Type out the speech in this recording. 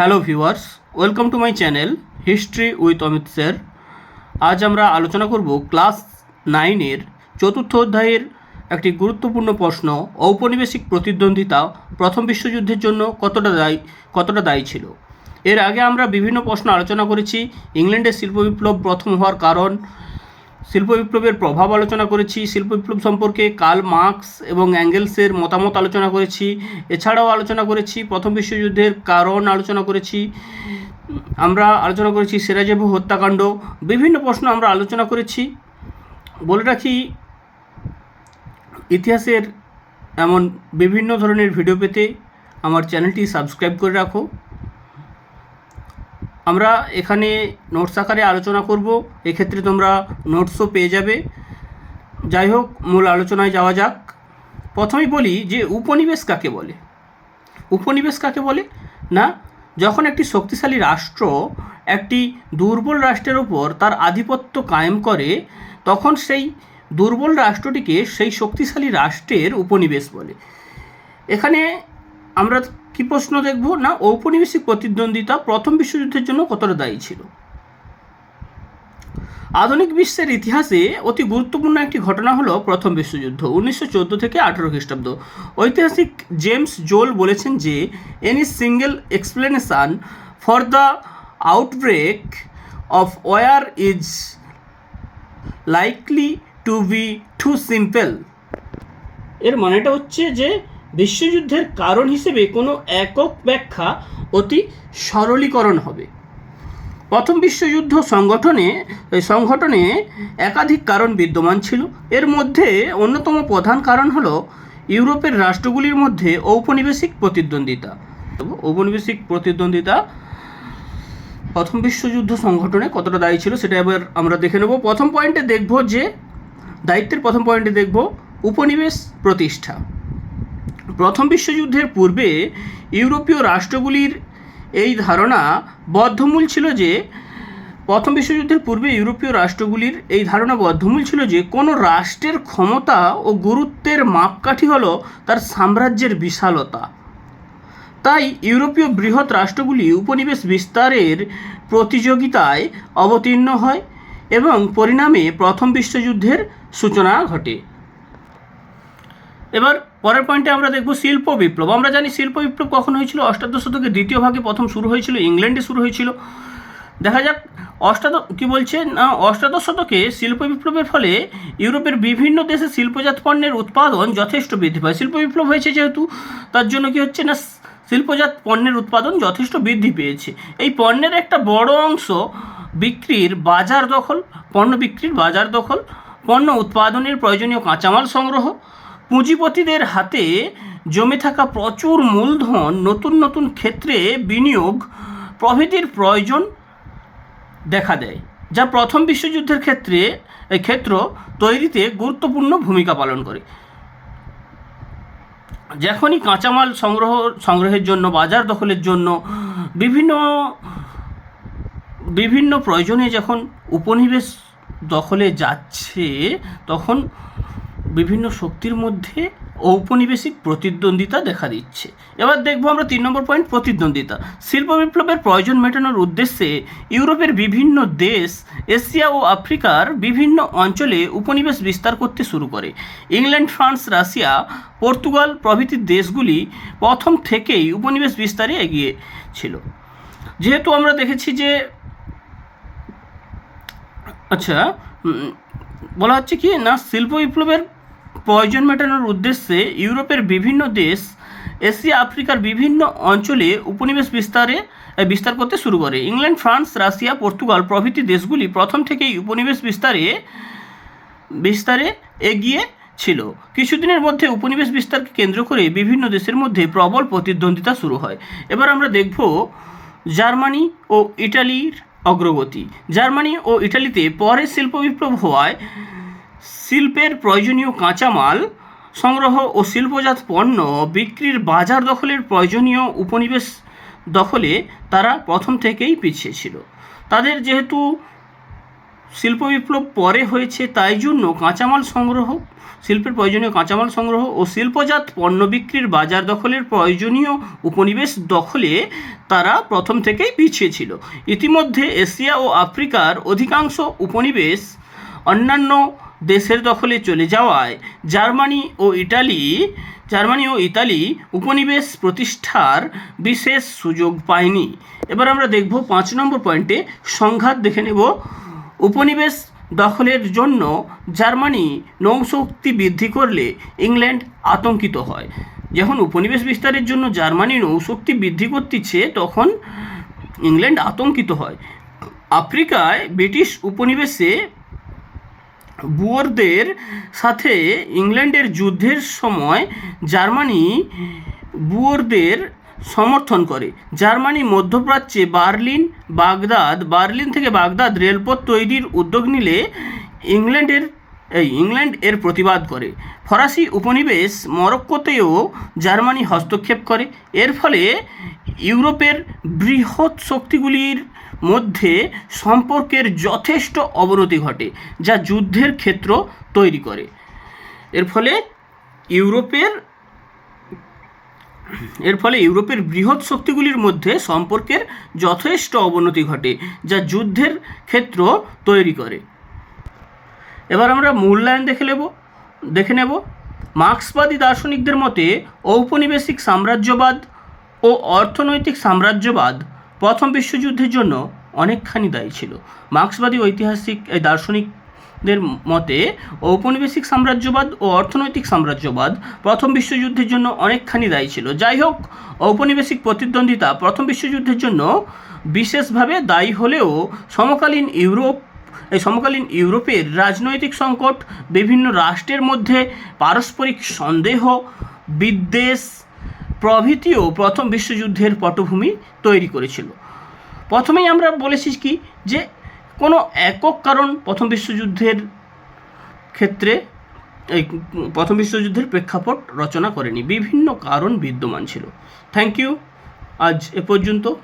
Hello viewers, welcome to my channel history with Amit sir. আজ আমরা আলোচনা করব ক্লাস নাইনের চতুর্থ অধ্যায়ের একটি গুরুত্বপূর্ণ প্রশ্ন, ঔপনিবেশিক প্রতিদ্বন্দ্বিতা প্রথম বিশ্বযুদ্ধের জন্য কতটা দায়ী কতটা দায়ী ছিল? এর আগে আমরা বিভিন্ন প্রশ্ন আলোচনা করেছি, ইংল্যান্ডের শিল্প বিপ্লব প্রথম হওয়ার কারণ শিল্প বিপ্লবের প্রভাব আলোচনা করেছি, শিল্প বিপ্লব সম্পর্কে কার্ল মার্কস এবং অ্যাঙ্গেলসের মতামত আলোচনা করেছি, এছাড়াও আলোচনা করেছি, প্রথম বিশ্বযুদ্ধের কারণ আলোচনা করেছি, আমরা আলোচনা করেছি সেরাজেভো হত্যাকাণ্ড, বিভিন্ন প্রশ্ন আমরা আলোচনা করেছি। বলে রাখি, ইতিহাসের এমন বিভিন্ন ধরনের ভিডিও পেতে আমার চ্যানেলটি সাবস্ক্রাইব করে রাখো। আমরা এখানে নোটস আকারে আলোচনা করব। এক্ষেত্রে তোমরা নোটসও পেয়ে যাবে। যাই হোক, মূল আলোচনায় যাওয়া যাক। প্রথমেই বলি যে উপনিবেশ কাকে বলে? উপনিবেশ কাকে বলে? না, যখন একটি শক্তিশালী রাষ্ট্র একটি দুর্বল রাষ্ট্রের ওপর তার আধিপত্য কায়েম করে, তখন সেই দুর্বল রাষ্ট্রটিকে সেই শক্তিশালী রাষ্ট্রের উপনিবেশ বলে। এখানে আমরা কি প্রশ্ন দেখব? না, ঔপনিবেশিক প্রতিদ্বন্দ্বিতা প্রথম বিশ্বযুদ্ধের জন্য কতটা দায়ী ছিল? আধুনিক বিশ্বের ইতিহাসে অতি গুরুত্বপূর্ণ একটি ঘটনা হলো প্রথম বিশ্বযুদ্ধ, উনিশশো চোদ্দ থেকে আঠেরো খ্রিস্টাব্দ। ঐতিহাসিক জেমস জোল বলেছেন যে any single explanation for the outbreak of war is likely to be too simple এর মানেটা হচ্ছে যে বিশ্বযুদ্ধের কারণ হিসেবে কোনো একক ব্যাখ্যা অতি সরলীকরণ হবে। প্রথম বিশ্বযুদ্ধ সংগঠনে সংগঠনে একাধিক কারণ বিদ্যমান ছিল। এর মধ্যে অন্যতম প্রধান কারণ হলো ইউরোপের রাষ্ট্রগুলির মধ্যে ঔপনিবেশিক প্রতিদ্বন্দ্বিতা। ঔপনিবেশিক প্রতিদ্বন্দ্বিতা প্রথম বিশ্বযুদ্ধ সংগঠনে কতটা দায়ী ছিল সেটা এবার আমরা দেখে নেব। প্রথম পয়েন্টে দেখব যে, দায়িত্বের প্রথম পয়েন্টে দেখব উপনিবেশ প্রতিষ্ঠা। প্রথম বিশ্বযুদ্ধের পূর্বে ইউরোপীয় রাষ্ট্রগুলির এই ধারণা বদ্ধমূল ছিল যে, প্রথম বিশ্বযুদ্ধের পূর্বে ইউরোপীয় রাষ্ট্রগুলির এই ধারণা বদ্ধমূল ছিল যে, কোনো রাষ্ট্রের ক্ষমতা ও গুরুত্বের মাপকাঠি হল তার সাম্রাজ্যের বিশালতা। তাই ইউরোপীয় বৃহৎ রাষ্ট্রগুলি উপনিবেশ বিস্তারের প্রতিযোগিতায় অবতীর্ণ হয় এবং পরিণামে প্রথম বিশ্বযুদ্ধের সূচনা ঘটে। এবার পরের পয়েন্টে আমরা দেখব শিল্প বিপ্লব। আমরা জানি শিল্প বিপ্লব কখন হয়েছিল? অষ্টাদশ শতকের দ্বিতীয় ভাগে প্রথম শুরু হয়েছিল, ইংল্যান্ডে শুরু হয়েছিল। দেখা যাক, অষ্টাদশ, কি বলছে? না, অষ্টাদশ শতকে শিল্প বিপ্লবের ফলে ইউরোপের বিভিন্ন দেশে শিল্পজাত পণ্যের উৎপাদন যথেষ্ট বৃদ্ধি পায়। শিল্প বিপ্লব হয়েছে যেহেতু, তার জন্য কি হচ্ছে না, শিল্পজাত পণ্যের উৎপাদন যথেষ্ট বৃদ্ধি পেয়েছে। এই পণ্যের একটা বড় অংশ বিক্রির বাজার দখল, পণ্য বিক্রির বাজার দখল, পণ্য উৎপাদনের প্রয়োজনীয় কাঁচামাল সংগ্রহ পুঁজিপতিদের হাতে জমে থাকা প্রচুর মূলধন নতুন নতুন ক্ষেত্রে বিনিয়োগ প্রভৃতির প্রয়োজন দেখা দেয়, যা প্রথম বিশ্বযুদ্ধের ক্ষেত্রে ক্ষেত্র তৈরিতে গুরুত্বপূর্ণ ভূমিকা পালন করে। যখনই কাঁচামাল সংগ্রহ, সংগ্রহের জন্য, বাজার দখলের জন্য বিভিন্ন বিভিন্ন প্রয়োজনে যখন উপনিবেশ দখলে যাচ্ছে, তখন বিভিন্ন শক্তির মধ্যে ঔপনিবেশিক প্রতিদ্বন্দ্বিতা দেখা দিচ্ছে। এবার দেখব আমরা তিন নম্বর পয়েন্ট প্রতিদ্বন্দ্বিতা। শিল্প বিপ্লবের প্রয়োজন মেটানোর উদ্দেশ্যে ইউরোপের বিভিন্ন দেশ, এশিয়া ও আফ্রিকার বিভিন্ন অঞ্চলে উপনিবেশ বিস্তার করতে শুরু করে। ইংল্যান্ড, ফ্রান্স, রাশিয়া, পর্তুগাল প্রভৃতি দেশগুলি প্রথম থেকেই উপনিবেশ বিস্তারে এগিয়ে ছিল। যেহেতু আমরা দেখেছি যে আচ্ছা বলা হচ্ছে কি, না, শিল্প বিপ্লবের প্রয়োজন মেটানোর উদ্দেশ্যে ইউরোপের বিভিন্ন দেশ এশিয়া, আফ্রিকার বিভিন্ন অঞ্চলে উপনিবেশ বিস্তারে বিস্তার করতে শুরু করে। ইংল্যান্ড, ফ্রান্স, রাশিয়া, পর্তুগাল প্রভৃতি দেশগুলি প্রথম থেকেই উপনিবেশ বিস্তারে বিস্তারে এগিয়ে ছিল। কিছুদিনের মধ্যে উপনিবেশ বিস্তারকে কেন্দ্র করে বিভিন্ন দেশের মধ্যে প্রবল প্রতিদ্বন্দ্বিতা শুরু হয়। এবার আমরা দেখব জার্মানি ও ইটালির অগ্রগতি। জার্মানি ও ইটালিতে পরে শিল্প বিপ্লব হওয়ায় শিল্পের প্রয়োজনীয় কাঁচামাল সংগ্রহ ও শিল্পজাত পণ্য বিক্রির বাজার দখলের প্রয়োজনীয় উপনিবেশ দখলে তারা প্রথম থেকেই পিছিয়ে ছিল। তাদের যেহেতু শিল্প বিপ্লব পরে হয়েছে, তাই জন্য কাঁচামাল সংগ্রহ, শিল্পের প্রয়োজনীয় কাঁচামাল সংগ্রহ ও শিল্পজাত পণ্য বিক্রির বাজার দখলের প্রয়োজনীয় উপনিবেশ দখলে তারা প্রথম থেকেই পিছিয়ে ছিল। ইতিমধ্যে এশিয়া ও আফ্রিকার অধিকাংশ উপনিবেশ অন্যান্য দেশের দখলে চলে যাওয়ায় জার্মানি ও ইটালি, জার্মানি ও ইতালি উপনিবেশ প্রতিষ্ঠার বিশেষ সুযোগ পায়নি। এবার আমরা দেখব পাঁচ নম্বর পয়েন্টে সংঘাত দেখে নেব। উপনিবেশ দখলের জন্য জার্মানি নৌশক্তি বৃদ্ধি করলে ইংল্যান্ড আতঙ্কিত হয়। যখন উপনিবেশ বিস্তারের জন্য জার্মানি নৌশক্তি বৃদ্ধি করতেছে, তখন ইংল্যান্ড আতঙ্কিত হয়। আফ্রিকায় ব্রিটিশ উপনিবেশে বুয়রদের সাথে ইংল্যান্ডের যুদ্ধের সময় জার্মানি বুয়রদের সমর্থন করে। জার্মানি মধ্যপ্রাচ্যে বার্লিন, বাগদাদ, বার্লিন থেকে বাগদাদ রেলপথ তৈরির উদ্যোগ নিলে ইংল্যান্ডের, এই ইংল্যান্ড এর প্রতিবাদ করে। ফরাসি উপনিবেশ মরক্কোতেও জার্মানি হস্তক্ষেপ করে। এর ফলে ইউরোপের বৃহৎ শক্তিগুলির মধ্যে সম্পর্কের যথেষ্ট অবনতি ঘটে, যা যুদ্ধের ক্ষেত্র তৈরি করে। এর ফলে ইউরোপের, এর ফলে ইউরোপের বৃহৎ শক্তিগুলির মধ্যে সম্পর্কের যথেষ্ট অবনতি ঘটে, যা যুদ্ধের ক্ষেত্র তৈরি করে। এবার আমরা মূল্যায়ন দেখে নেব দেখে নেব। মার্ক্সবাদী দার্শনিকদের মতে ঔপনিবেশিক সাম্রাজ্যবাদ ও অর্থনৈতিক সাম্রাজ্যবাদ প্রথম বিশ্বযুদ্ধের জন্য অনেকখানি দায়ী ছিল। মার্ক্সবাদী ঐতিহাসিক এই দার্শনিকদের মতে, ঔপনিবেশিক সাম্রাজ্যবাদ ও অর্থনৈতিক সাম্রাজ্যবাদ প্রথম বিশ্বযুদ্ধের জন্য অনেকখানি দায়ী ছিল। যাই হোক, ঔপনিবেশিক প্রতিদ্বন্দ্বিতা প্রথম বিশ্বযুদ্ধের জন্য বিশেষভাবে দায়ী হলেও সমকালীন ইউরোপ এই সমকালীন ইউরোপের রাজনৈতিক সংকট, বিভিন্ন রাষ্ট্রের মধ্যে পারস্পরিক সন্দেহ, বিদ্বেষ প্রভৃতিও প্রথম বিশ্বযুদ্ধের পটভূমি তৈরি করেছিল। প্রথমেই আমরা বলেছি কি যে কোনো একক কারণ প্রথম বিশ্বযুদ্ধের ক্ষেত্রে, এই প্রথম বিশ্বযুদ্ধের প্রেক্ষাপট রচনা করেনি। বিভিন্ন কারণ বিদ্যমান ছিল। থ্যাংক ইউ আজ এ পর্যন্ত।